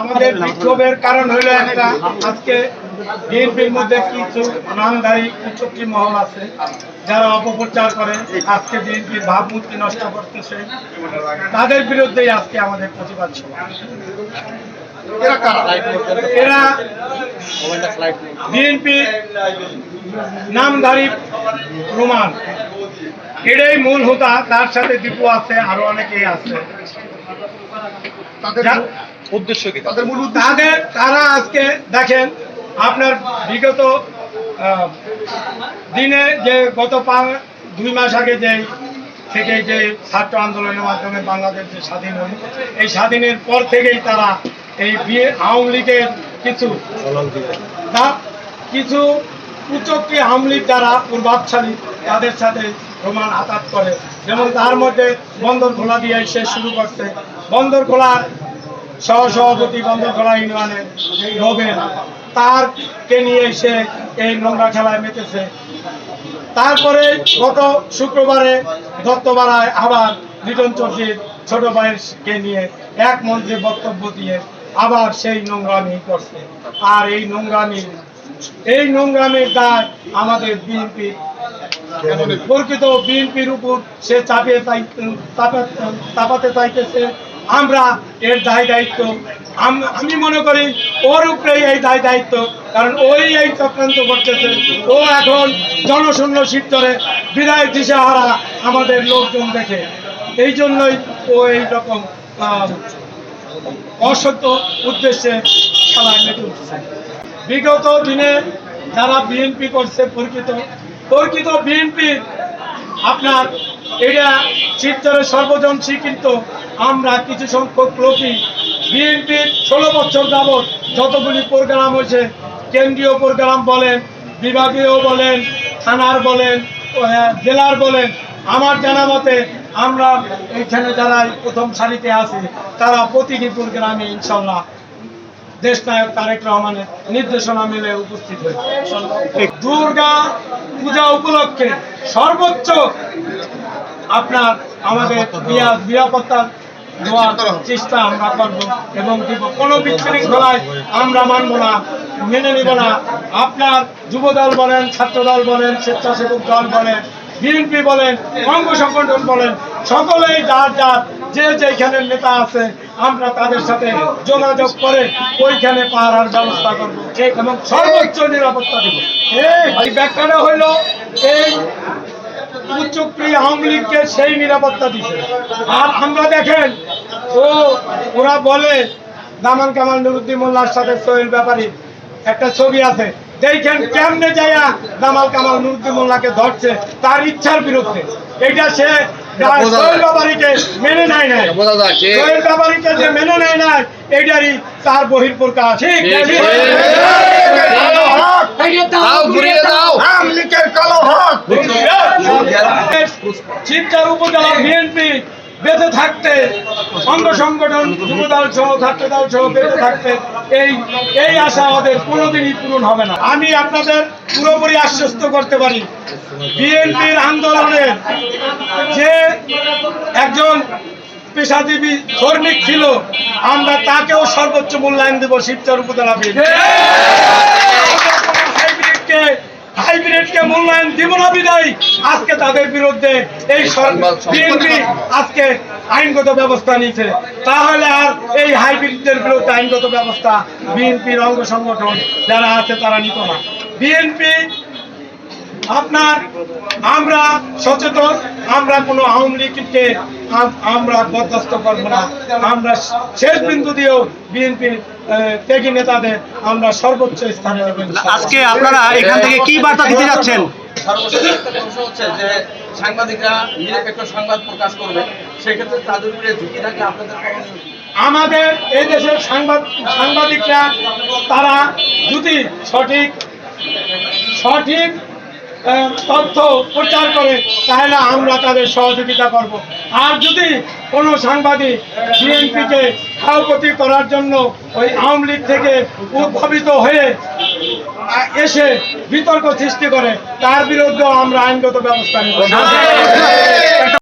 আমাদের বিক্ষোভের কারণ হলো একটা আজকে বিএনপির মধ্যে কিছু নামধারী কুচক্রি মহল আছে যারা অপপ্রচার করে আজকে বিএনপির ভাবমূর্তি নষ্ট করতেছে। তাদের বিরুদ্ধেই আজকে আমাদের প্রতিবাদ সভা। এরা বিএনপি নামধারী রোমান। এটাই মূল হোতা তার সাথে দীপু আছে আরও অনেকেই আছে। উদ্দেশ্য কি তাদের মূল উদ্দেশ্য তাদের তারা আজকে দেখেন আপনার বিগত দিনে যে গত দুই মাস আগে যে থেকে যে ছাত্র আন্দোলনের মাধ্যমে বাংলাদেশ যে স্বাধীন হল এই স্বাধীনের পর থেকেই তারা এই বিয়ে আওয়ামী লীগের কিছু কিছু কুচক্রী আওয়ামী লীগ যারা প্রভাবশালী তাদের সাথে প্রমাণ আঘাত করে। যেমন তার মধ্যে বন্দর খোলা দিয়ে সে শুরু করছে। বন্দর খোলার সহ সভাপতি বন্দরখোলা ইউনিয়নের রবেন তারকে নিয়ে এসে এই নোংরা খেলায় মেতেছে। তারপরে গত শুক্রবারে দত্তপাড়ায় আবার লিটন চৌধুরীর ছোট ভাইকে নিয়ে এক মন্ত্রে বক্তব্য দিয়ে আবার সেই নোংরামি করছে। আর এই নোংরামি এই নোংরামির দায় আমাদের বিএনপি। প্রকৃত বিএনপির উপর সে চাপিয়ে চাপা- চাপাতে চাইতেছে। আমরা এর দায় দায়িত্ব। আমি মনে করি ওর উপরেই এই দায় দায়িত্ব, কারণ ওই এই চক্রান্ত করতেছে। ও এখন জনশূন্য শিবচরে বিদায় দিশাহারা আমাদের লোকজন দেখে। এই জন্যই ও এই রকম অসত্য উদ্দেশ্যে খেলায় মেতে উঠছে। বিগত দিনে যারা বিএনপি করছে, প্রকৃত প্রকৃত বিএনপি আপনার এটা শিবচরের সর্বজন স্বীকৃত আমরা কিছু সংখ্যক লোকই বিএনপির ষোলো বছর যাবৎ যতগুলি প্রোগ্রাম হয়েছে, কেন্দ্রীয় প্রোগ্রাম বলেন, বিভাগীয় বলেন, থানার বলেন জেলার বলেন, আমার জানা মতে আমরা এইখানে যারা প্রথম সারিতে আছি, তারা প্রতিটি প্রোগ্রামে ইনশাল্লাহ দেশ নায়ক তারেক রহমানের নির্দেশনা মেলে উপস্থিত হয়েছে। দুর্গা পূজা উপলক্ষে সর্বোচ্চ আপনার আমাদের নিরাপত্তা দেওয়ার চেষ্টা আমরা করব এবং দিব। কোনো বিশৃঙ্খলায় আমরা মানব না মেনে নিব না। আপনার যুব দল বলেন ছাত্র দল বলেন স্বেচ্ছাসেবক দল বলেন বিএনপি বলেন অঙ্গ সংগঠন বলেন সকলেই যার যার যে যেখানে নেতা আছে আমরা তাদের সাথে যোগাযোগ করে ওইখানে পাহারার ব্যবস্থা করব। এবং সর্বোচ্চ নিরাপত্তা দিব। এই ব্যাখ্যাটা হইল এই উচ্চক্রিয় আওয়ামী লীগকে সেই নিরাপত্তা দিছে। আর আমরা দেখেন ও ওরা বলে দামান কামাল নুরুদ্দিন মোল্লার সাথে সোহেল ব্যাপারী একটা ছবি আছে। দেখেন কেমনে যাইয়া দামাল কামাল নুরুদ্দিন মোল্লাকে ধরছে তার ইচ্ছার বিরুদ্ধে। এটা সে সোহেল ব্যাপারীকে মেনে নেয় নাই। বোঝা যাচ্ছে সোহেল ব্যাপারীকে যে মেনে নেয় নাই এটারই তার বহির প্রকাশ উপজেলা বিএনপি বেঁচে থাকতে অঙ্গ সংগঠন যুবদল সহ ছাত্রদল সহ বেঁচে থাকতে এই এই আশা আমাদের কোনোদিনই পূরণ হবে না। আমি আপনাদের পুরোপুরি আশ্বস্ত করতে পারি বিএনপির আন্দোলনের যে একজন পেশাজীবী শ্রমিক ছিল আমরা তাকেও সর্বোচ্চ মূল্যায়ন দেব শিবচর উপজেলা বিএনপি। হাইব্রিডকে হাইব্রিডকে মূল্যায়ন দিব না বিদায়। আজকে তাদের বিরুদ্ধে এই বিএনপি আজকে আইনগত ব্যবস্থা নিয়েছে। তাহলে আর এই হাইব্রিডদের বিরুদ্ধে আইনগত ব্যবস্থা বিএনপির অঙ্গ সংগঠন যারা আছে তারা নিত না। বিএনপি আপনার আমরা সচেতন আমরা কোনো আওয়ামী লীগকে আমরা বরদাস্ত করব না। আমরা শেষ বিন্দু দিয়েও বিএনপির ত্যাগী নেতাদের আমরা সর্বোচ্চ স্থানে আজকে আপনারা এখান থেকে কি বার্তা দিতে যাচ্ছেন? সর্বশেষ একটা প্রশ্ন হচ্ছে যে সাংবাদিকরা নিরপেক্ষ সংবাদ প্রকাশ করবে সেক্ষেত্রে তাদের উপরে ঝুঁকি থাকে আপনাদের আমাদের এই দেশের সাংবাদ সাংবাদিকরা তারা যদি সঠিক সঠিক তথ্য প্রচার করে, তাহলে আমরা তাদের সহযোগিতা করব। আর যদি কোনো সাংবাদিক বিএনপিকে সভাপতি করার জন্য ওই আওয়ামী লীগ থেকে উদ্ভাবিত হয়ে এসে বিতর্ক সৃষ্টি করে, তার বিরুদ্ধেও আমরা আইনগত ব্যবস্থা নেব।